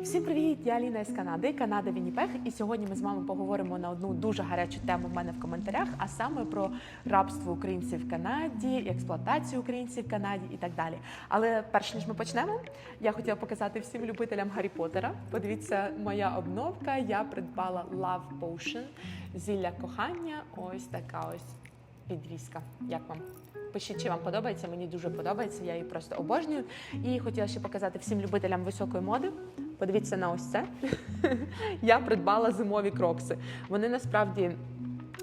Всім привіт! Я Аліна із Канади, Канада Вінніпег. І сьогодні ми з вами поговоримо на одну дуже гарячу тему в мене в коментарях, а саме про рабство українців в Канаді, експлуатацію українців в Канаді і так далі. Але перш ніж ми почнемо, я хотіла показати всім любителям Гаррі Поттера. Подивіться, моя обновка. Я придбала Love Potion, зілля кохання. Ось така ось підвіска. Як вам? Пишіть, чи вам подобається. Мені дуже подобається. Я її просто обожнюю. І хотіла ще показати всім любителям високої моди. Подивіться на ось це. Я придбала зимові крокси. Вони насправді.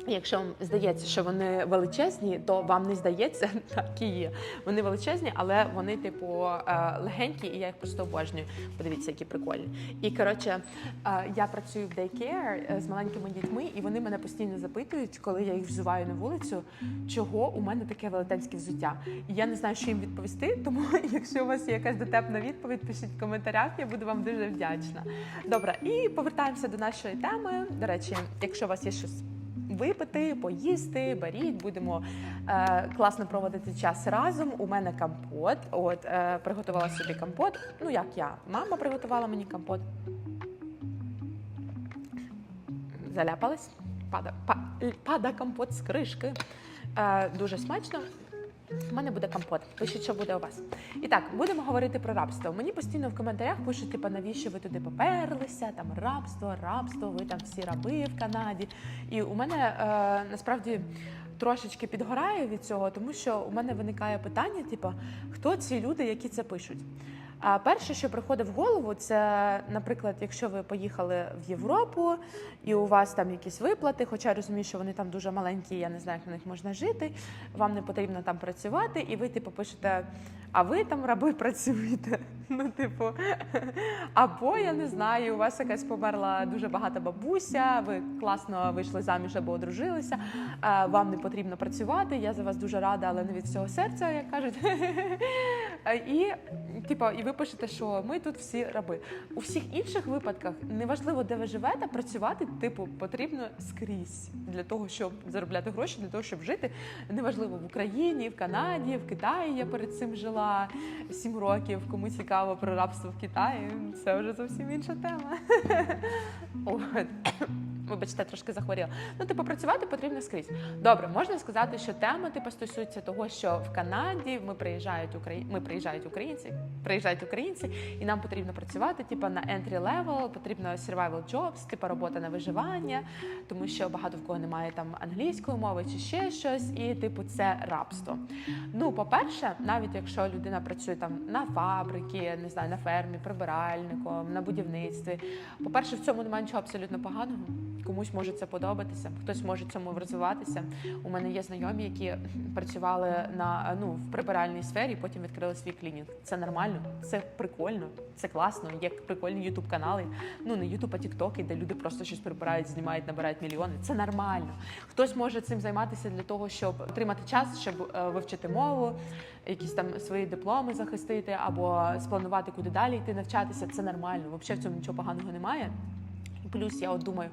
Якщо вам здається, що вони величезні, то вам не здається, так і є. Вони величезні, але вони, типу, е, легенькі, і я їх просто обожнюю. Подивіться, які прикольні. І коротше, е, я працюю в Daycare е, з маленькими дітьми, і вони мене постійно запитують, коли я їх взуваю на вулицю, чого у мене таке велетенське взуття. І я не знаю, що їм відповісти. Тому, якщо у вас є якась дотепна відповідь, пишіть в коментарях, я буду вам дуже вдячна. Добре, і повертаємося до нашої теми. До речі, якщо у вас є щось випити, поїсти, беріть, будемо е, класно проводити час разом. У мене компот. От е, приготувала собі компот. Ну як я, мама приготувала мені компот. Заляпалась. Пада, па, пада компот з кришки. Е, дуже смачно. У мене буде компот. Пишіть, що буде у вас. І так, будемо говорити про рабство. Мені постійно в коментарях пишуть, типу, навіщо ви туди поперлися? Там рабство, рабство, ви там всі раби в Канаді. І у мене е, насправді трошечки підгорає від цього, тому що у мене виникає питання: типу, хто ці люди, які це пишуть? А перше, що приходить в голову, це, наприклад, якщо ви поїхали в Європу і у вас там якісь виплати, хоча я розумію, що вони там дуже маленькі, я не знаю, як на них можна жити, вам не потрібно там працювати, і ви типу пишете, а ви там раби працюєте. Ну, типу, або я не знаю, у вас якась померла дуже багата бабуся, ви класно вийшли заміж або одружилися, вам не потрібно працювати. Я за вас дуже рада, але не від всього серця, як кажуть. І, типу, і ви пишете, що ми тут всі раби. У всіх інших випадках неважливо, де ви живете, працювати типу потрібно скрізь для того, щоб заробляти гроші, для того, щоб жити. Неважливо в Україні, в Канаді, в Китаї. Я перед цим жила сім років. Кому цікаво про рабство в Китаї, це вже зовсім інша тема. Вибачте, трошки захворіла. Ну, типу, працювати потрібно скрізь. Добре, можна сказати, що тема типу, стосується того, що в Канаді ми приїжджають Украї... ми приїжджають українці, приїжджають українці, і нам потрібно працювати, типу, на entry level, потрібно survival jobs, типу робота на виживання, тому що багато в кого немає там англійської мови чи ще щось, і типу це рабство. Ну, по-перше, навіть якщо людина працює там на фабрики, не знаю, на фермі, прибиральником, на будівництві. По-перше, в цьому немає нічого абсолютно поганого. Комусь може це подобатися, хтось може цьому розвиватися. У мене є знайомі, які працювали на ну в прибиральній сфері, потім відкрили свій клінінг. Це нормально, це прикольно, це класно. Є прикольні ютуб канали. Ну не ютуб, а тіктоки, де люди просто щось прибирають, знімають, набирають мільйони. Це нормально. Хтось може цим займатися для того, щоб отримати час, щоб е, вивчити мову, якісь там свої дипломи захистити або спланувати, куди далі йти навчатися. Це нормально. Взагалі в цьому нічого поганого немає. Плюс я от думаю,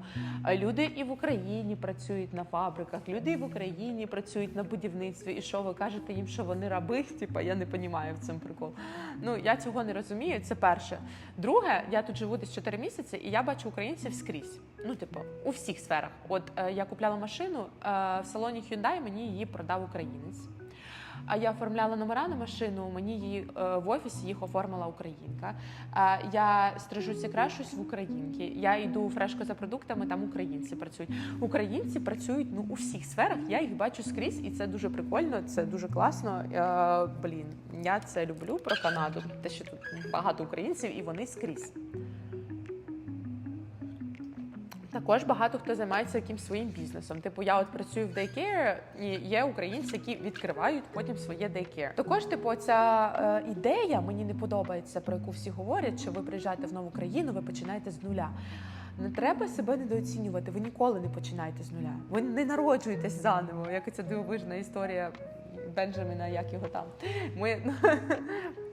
люди і в Україні працюють на фабриках, люди і в Україні працюють на будівництві. І що ви кажете їм, що вони раби? Типа я не розумію в цьому прикол. Ну я цього не розумію. Це перше. Друге, я тут живу десь 4 місяці, і я бачу українців скрізь. Ну, типу, у всіх сферах. От е, я купляла машину е, в салоні Hyundai, мені її продав українець. А я оформляла номера на машину. Мені її е, в офісі їх оформила українка. Я стрижуся, крашусь в українки. Я йду фрешко за продуктами, там українці працюють. Українці працюють ну у всіх сферах. Я їх бачу скрізь, і це дуже прикольно. Це дуже класно. Е, блін, я це люблю про Канаду. Те, що тут багато українців, і вони скрізь. Також багато хто займається якимсь своїм бізнесом. Типу, я от працюю в Daycare, і є українці, які відкривають потім своє Daycare. Також, типу, ця е, ідея мені не подобається, про яку всі говорять, що ви приїжджаєте в нову країну, ви починаєте з нуля. Не треба себе недооцінювати. Ви ніколи не починаєте з нуля. Ви не народжуєтесь заново, як ця дивовижна історія Бенджаміна, як його там. Ми,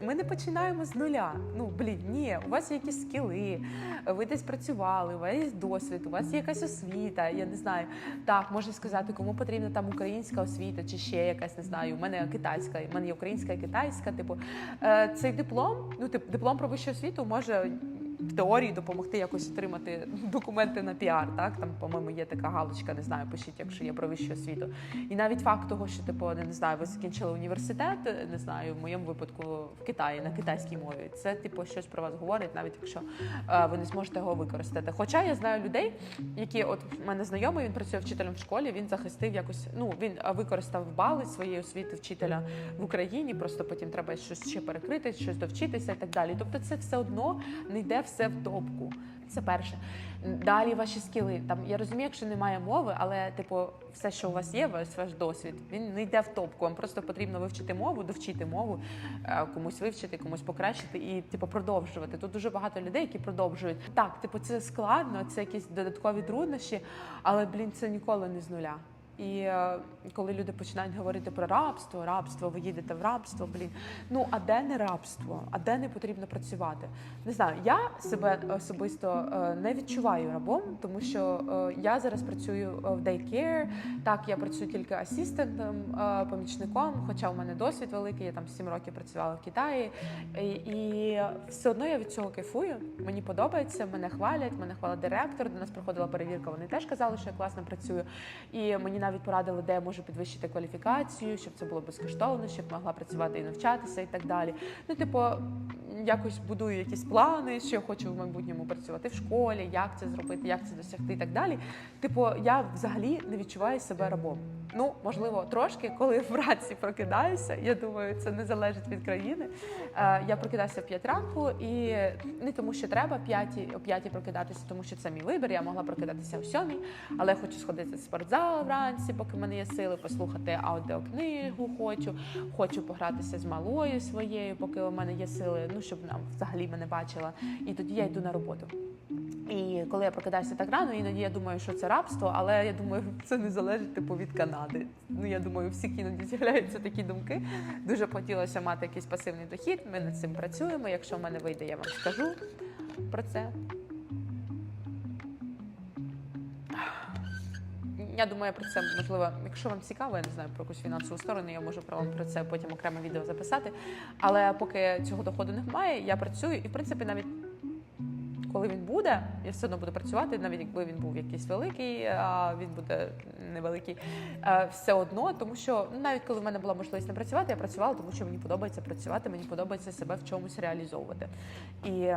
ми не починаємо з нуля. Ну блін, ні, у вас є якісь скіли, ви десь працювали, у вас є досвід, у вас є якась освіта. Я не знаю. Так, можна сказати, кому потрібна там українська освіта чи ще якась, не знаю. У мене китайська, у мене є українська і китайська. Типу, е, цей диплом, ну тип, диплом про вищу освіту може в теорії допомогти якось отримати документи на піар. Так там, по-моєму, є така галочка, не знаю, пишіть, якщо є про вищу освіту. І навіть факт того, що типу, не знаю, ви закінчили університет, не знаю, в моєму випадку в Китаї на китайській мові. Це типу щось про вас говорить, навіть якщо е, ви не зможете його використати. Хоча я знаю людей, які от в мене знайомий, він працює вчителем в школі. Він захистив якось. Ну він е, використав бали своєї освіти вчителя в Україні. Просто потім треба щось ще перекрити, щось довчитися і так далі. Тобто, це все одно не йде все в топку. Це перше. Далі ваші скіли. Там я розумію, якщо немає мови, але типу, все, що у вас є, ваш ваш досвід, він не йде в топку. Вам просто потрібно вивчити мову, довчити мову, е, комусь вивчити, комусь покращити і типу продовжувати. Тут дуже багато людей, які продовжують. Так, типу, це складно, це якісь додаткові труднощі, але блін, це ніколи не з нуля. І е, коли люди починають говорити про рабство, рабство, ви їдете в рабство, блін. Ну а де не рабство? А де не потрібно працювати? Не знаю, я себе особисто е, не відчуваю рабом, тому що е, я зараз працюю в daycare, Так, я працюю тільки асистентом, е, помічником, хоча у мене досвід великий, я там 7 років працювала в Китаї. І, все одно я від цього кайфую. Мені подобається, мене хвалять, мене хвалить директор. До нас проходила перевірка. Вони теж казали, що я класно працюю. І мені навіть порадили, де я можу підвищити кваліфікацію, щоб це було безкоштовно, щоб могла працювати і навчатися, і так далі. Ну, типу, якось будую якісь плани, що я хочу в майбутньому працювати в школі, як це зробити, як це досягти, і так далі. Типу, я взагалі не відчуваю себе рабом. Ну, можливо, трошки, коли вранці прокидаюся. Я думаю, це не залежить від країни. Е, Я прокидаюся в 5 ранку, і не тому, що треба 5, о 5 прокидатися, тому що це мій вибір. Я могла прокидатися о 7, але я хочу сходити в спортзал вранці, поки в мене є сили, послухати аудіокнигу хочу, хочу погратися з малою своєю, поки у мене є сили, ну щоб нам взагалі мене бачила. І тоді я йду на роботу. І коли я прокидаюся так рано, іноді я думаю, що це рабство, але я думаю, це не залежить типу від Канади. Ну я думаю, всіх іноді з'являються такі думки. Дуже б хотілося мати якийсь пасивний дохід. Ми над цим працюємо. Якщо в мене вийде, я вам скажу про це. Я думаю, про це можливо, якщо вам цікаво, я не знаю про якусь фінансову сторону, я можу про вам про це потім окреме відео записати. Але поки цього доходу немає, я працюю і в принципі навіть. Коли він буде, я все одно буду працювати, навіть якби він був якийсь великий, а він буде невеликий, е, все одно, тому що ну, навіть коли в мене була можливість не працювати, я працювала, тому що мені подобається працювати, мені подобається себе в чомусь реалізовувати. І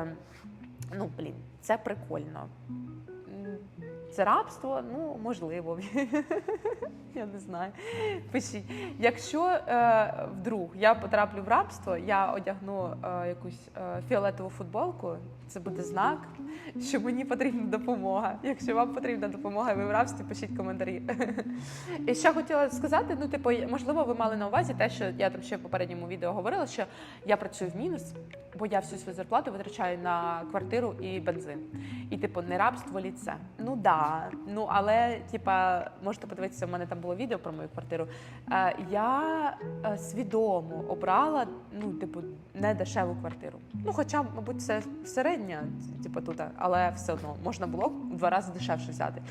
ну блін, це прикольно. Це рабство, ну можливо, я не знаю. Пишіть. Якщо е, вдруг я потраплю в рабство, я одягну е, якусь е, фіолетову футболку. Це буде знак, що мені потрібна допомога. Якщо вам потрібна допомога, і ви в рабстві, пишіть коментарі. І ще хотіла сказати: ну, типу, можливо, ви мали на увазі те, що я там ще в попередньому відео говорила, що я працюю в мінус, бо я всю свою зарплату витрачаю на квартиру і бензин. І, типу, не рабство ліце. Ну да. Ну але, типа, можете подивитися, в мене там було відео про мою квартиру. Е, я е, свідомо обрала, ну, типу, не дешеву квартиру. Ну, хоча, мабуть, це середня, типу, тут, але все одно можна було два рази дешевше взяти.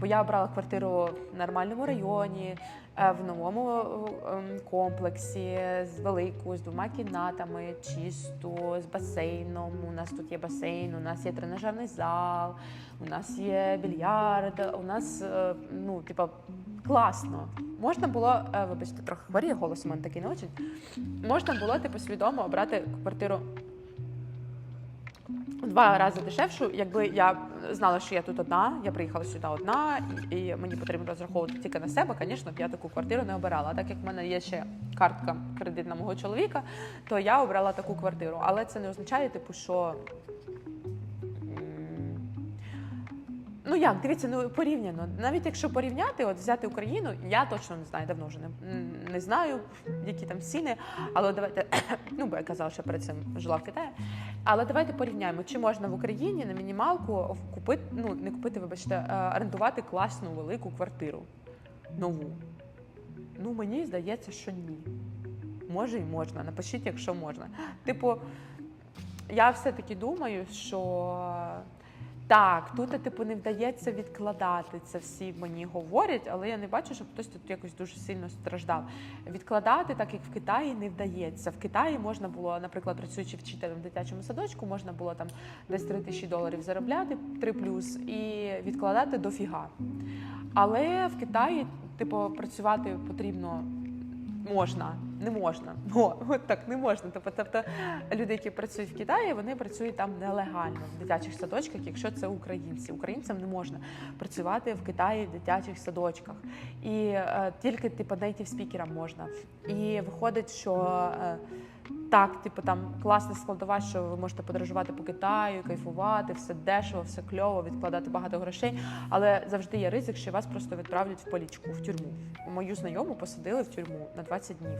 Бо я обрала квартиру в нормальному районі, е, в новому ем, комплексі, з великою, з двома кімнатами, чисту, з басейном. У нас тут є басейн, у нас є тренажерний зал, у нас є більярд, у нас е, ну, типа, класно. Можна було, е, вибачте, трохи хворіє, голос у мене такий не очень. Можна було типу, свідомо обрати квартиру два рази дешевшу, якби я знала, що я тут одна, я приїхала сюди одна, і, мені потрібно розраховувати тільки на себе. Звісно, я таку квартиру не обирала. Так як в мене є ще картка кредитна мого чоловіка, то я обрала таку квартиру. Але це не означає, типу, що. Ну як, дивіться, ну порівняно. Навіть якщо порівняти, от взяти Україну, я точно не знаю, давно вже не, не знаю, які там ціни. Але давайте, ну бо я казала, що перед цим жила в Китаї. Але давайте порівняємо, чи можна в Україні на мінімалку купити, ну не купити, вибачте, орендувати класну велику квартиру нову. Ну мені здається, що ні. Може і можна. Напишіть, якщо можна. Типу, я все-таки думаю, що Так, тут типу не вдається відкладати. Це всі мені говорять, але я не бачу, щоб хтось тут якось дуже сильно страждав. Відкладати, так як в Китаї, не вдається. В Китаї можна було, наприклад, працюючи вчителем в дитячому садочку, можна було там десь 3 тисячі доларів заробляти 3 плюс і відкладати дофіга. Але в Китаї, типу, працювати потрібно можна, не можна. О, от так не можна. Тобто, тобто люди, які працюють в Китаї, вони працюють там нелегально в дитячих садочках, якщо це українці. Українцям не можна працювати в Китаї в дитячих садочках. І е, тільки типу нейтів спікерам можна. І виходить, що. Е, так, типу, там класна складова, що ви можете подорожувати по Китаю, кайфувати, все дешево, все кльово, відкладати багато грошей. Але завжди є ризик, що вас просто відправлять в полічку, в тюрму. Мою знайому посадили в тюрму на 20 днів.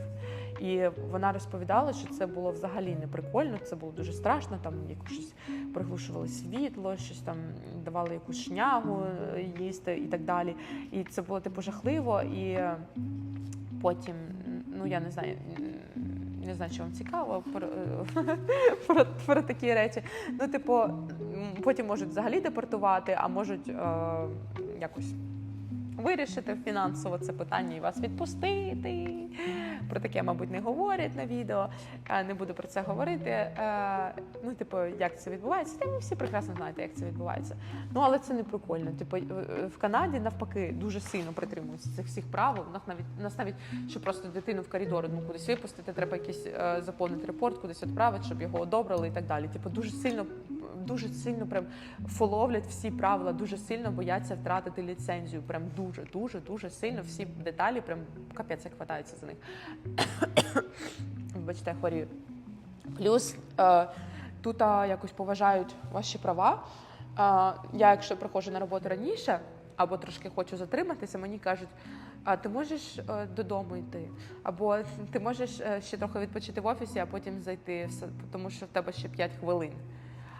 І вона розповідала, що це було взагалі не прикольно, це було дуже страшно. Там якось приглушували світло, щось там давали якусь шнягу е, їсти і так далі. І це було типу жахливо. І потім, ну я не знаю. Не знаю, чи вам цікаво про, про, про такі речі. Ну, типу, потім можуть взагалі депортувати, а можуть е, якось вирішити фінансово це питання і вас відпустити. Про таке, мабуть, не говорять на відео. Е, Не буду про це говорити. Е, Ну, типу, як це відбувається? Та ви всі прекрасно знаєте, як це відбувається. Ну, але це не прикольно. Типу, е, в Канаді навпаки дуже сильно притримуються цих всіх правил. У нас навіть нас навіть щоб просто дитину в коридор ну, кудись випустити, треба якийсь заповнити репорт, кудись відправити, щоб його одобрили і так далі. Типу, дуже сильно, дуже сильно прям фоловлять всі правила, дуже сильно бояться втратити ліцензію. Прям дуже, дуже, дуже сильно всі деталі, прям капець як хватаються за них. Вибачте, я хворію. Плюс е, тут а, якось поважають ваші права. Е, я, якщо приходжу на роботу раніше або трошки хочу затриматися, мені кажуть, а ти можеш е, додому йти, або ти можеш е, ще трохи відпочити в офісі, а потім зайти, тому що в тебе ще 5 хвилин.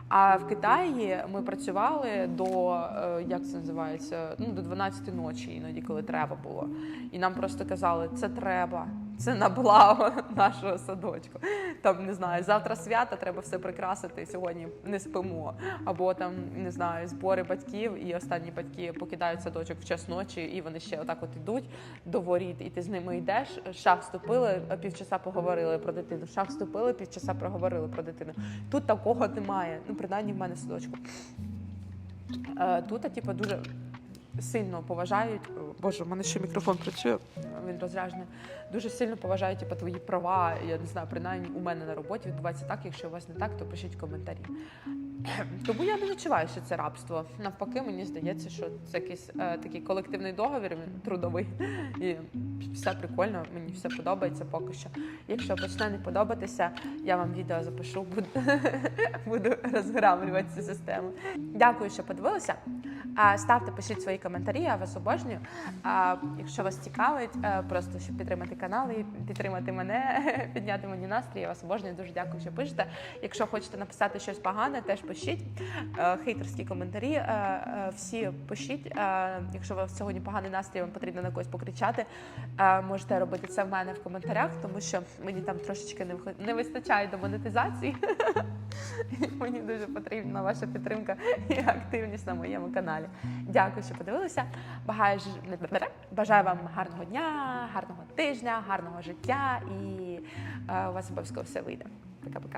А в Китаї ми працювали до е, як це називається? Ну до 12 ночі, іноді, коли треба було. І нам просто казали, це треба, це на благо нашого садочку. Там не знаю, завтра свята, треба все прикрасити. Сьогодні не спимо. Або там не знаю, збори батьків, і останні батьки покидають садочок в час ночі, і вони ще отак от ідуть до воріт, і ти з ними йдеш. Шаг вступили, півчаса поговорили про дитину. Шаг вступили, півчаса проговорили про дитину. Тут такого немає. Ну, принаймні в мене садочку. Е, Тут, типу, дуже сильно поважають. Боже, у мене ще мікрофон працює, він розряджений. Дуже сильно поважають типу, твої права. Я не знаю, принаймні у мене на роботі відбувається так. Якщо у вас не так, то пишіть коментарі. Тому я не відчуваю, що це рабство. Навпаки, мені здається, що це якийсь е, такий колективний договір він трудовий. І все прикольно, мені все подобається поки що. Якщо почне не подобатися, я вам відео запишу, буду, буду розграмлювати цю систему. Дякую, що подивилися. Ставте, пишіть свої коментарі, я вас обожнюю. Якщо вас цікавить, е, просто щоб підтримати канал і підтримати мене, підняти мені настрій, я вас обожнюю. Дуже дякую, що пишете. Якщо хочете написати щось погане, теж пишіть. Е, Хейтерські коментарі е, всі пишіть. Якщо у вас сьогодні поганий настрій, вам потрібно на когось покричати, можете робити це в мене в коментарях, тому що мені там трошечки не вистачає до монетизації. Мені дуже потрібна ваша підтримка і активність на моєму каналі. Дякую, що подивилися. Бажаю, вам гарного дня, гарного тижня, гарного життя і е, у вас обов'язково все вийде. Пока-пока.